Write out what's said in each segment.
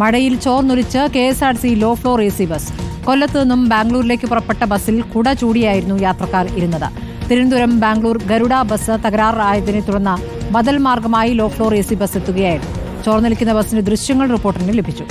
മഴയിൽ ചോർന്നൊലിച്ച് K S R C low floor A C bus. കൊല്ലത്ത് നിന്നും ബാംഗ്ലൂരിലേക്ക് പുറപ്പെട്ട ബസ്സിൽ കുട ചൂടിയായിരുന്നു യാത്രക്കാർ ഇരുന്നത്. തിരുവനന്തപുരം ബാംഗ്ലൂർ ഗരുഡ ബസ് തകരാറായതിനെ തുടർന്ന് ബദൽ മാർഗമായി low floor A C bus എത്തുകയായിരുന്നു. ചോർന്നൊലിക്കുന്ന ബസിന്റെ ദൃശ്യങ്ങൾ റിപ്പോർട്ടിന് ലഭിച്ചു.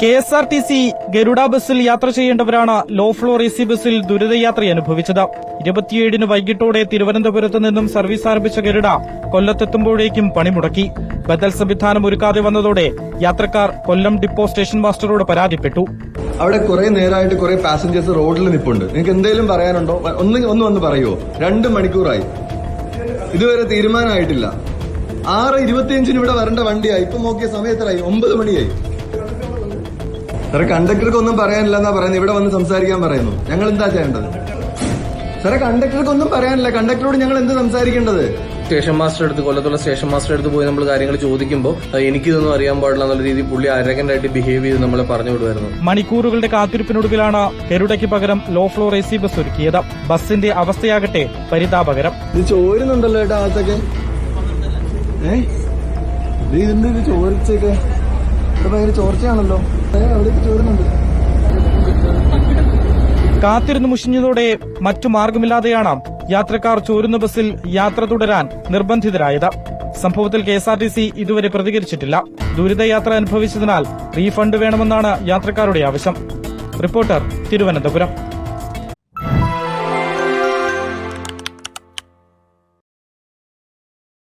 K S R T C Garuda ബസ്സിൽ യാത്ര ചെയ്യേണ്ടവരാണ് ലോ ഫ്ലോർ എ സി ബസ്സിൽ ദുരിതയാത്ര അനുഭവിച്ചത് ഇരുപത്തിയേഴിന് വൈകിട്ടോടെ തിരുവനന്തപുരത്ത് നിന്നും സർവീസ് ആരംഭിച്ച ഗരുഡ കൊല്ലത്തെത്തുമ്പോഴേക്കും പണിമുടക്കി ബദൽ സംവിധാനം ഒരുക്കാതെ വന്നതോടെ യാത്രക്കാർ കൊല്ലം ഡിപ്പോ സ്റ്റേഷൻ മാസ്റ്ററോട് പരാതിപ്പെട്ടു. അവിടെ കുറെ നേരമായിട്ട് കുറെ പാസഞ്ചേഴ്സ് റോഡിൽ നിൽപ്പുണ്ട് നിങ്ങൾക്ക് എന്തെങ്കിലും പറയാനുണ്ടോ? ഒന്ന് ഒന്ന് വന്ന് പറയുമോ രണ്ട് മണിക്കൂറായി. ഇതുവരെ തീരുമാനമായിട്ടില്ല. ആറ് ഇരുപത്തിയഞ്ചിന് ഇവിടെ വരേണ്ട വണ്ടിയായി. ഇപ്പൊ നോക്കിയ സമയത്തിലായി ഒമ്പത് മണിയായി. സാറെ കണ്ടക്ടർക്ക് ഒന്നും പറയാനില്ല എന്നാ പറയുന്നത്. ഇവിടെ വന്ന് സംസാരിക്കാൻ പറയുന്നു. ഞങ്ങൾ എന്താ ചെയ്യേണ്ടത്? സാറെ കണ്ടക്ടർക്ക് ഒന്നും പറയാനില്ല. കണ്ടക്ടറോട് ഞങ്ങൾ എന്ത് സംസാരിക്കേണ്ടത്? സ്റ്റേഷൻ മാസ്റ്റർ അടുത്ത് കൊല്ലത്തുള്ള സ്റ്റേഷൻ മാസ്റ്റർ അടുത്ത് പോയി നമ്മൾ കാര്യങ്ങൾ ചോദിക്കുമ്പോൾ എനിക്കിതൊന്നും അറിയാൻ പാടില്ല എന്നുള്ള രീതി പുള്ളി അരകനായിട്ട് ബിഹേവ് ചെയ്ത് നമ്മളെ പറഞ്ഞു വിടുമായിരുന്നു. മണിക്കൂറുകളുടെ കാത്തിരിപ്പിനൊടുവിലാണ് കരുടയ്ക്ക് പകരം low floor A C bus ഒരുക്കിയത്. ബസിന്റെ അവസ്ഥയാകട്ടെ പരിതാപകരം. ഇത് ചോരുന്നുണ്ടല്ലോ ഏട്ടാ അകത്തൊക്കെ? ഏ? ഇത് ഇതിന്റെ ഇത് ചോർച്ചയൊക്കെ ഇത് ഭയങ്കര ചോർച്ചയാണല്ലോ. ഏ അവിടെയൊക്കെ ചോരുന്നുണ്ട്. കാത്തിരുന്ന് മുഷിഞ്ഞതോടെ മറ്റു മാർഗമില്ലാതെയാണ് യാത്രക്കാർ ചോരുന്ന ബസ്സിൽ യാത്ര തുടരാൻ നിർബന്ധിതരായത്. സംഭവത്തിൽ കെ ഇതുവരെ പ്രതികരിച്ചിട്ടില്ല. ദുരിതയാത്ര അനുഭവിച്ചതിനാൽ റീഫണ്ട് വേണമെന്നാണ് യാത്രക്കാരുടെ ആവശ്യം. റിപ്പോർട്ടർ തിരുവനന്തപുരം.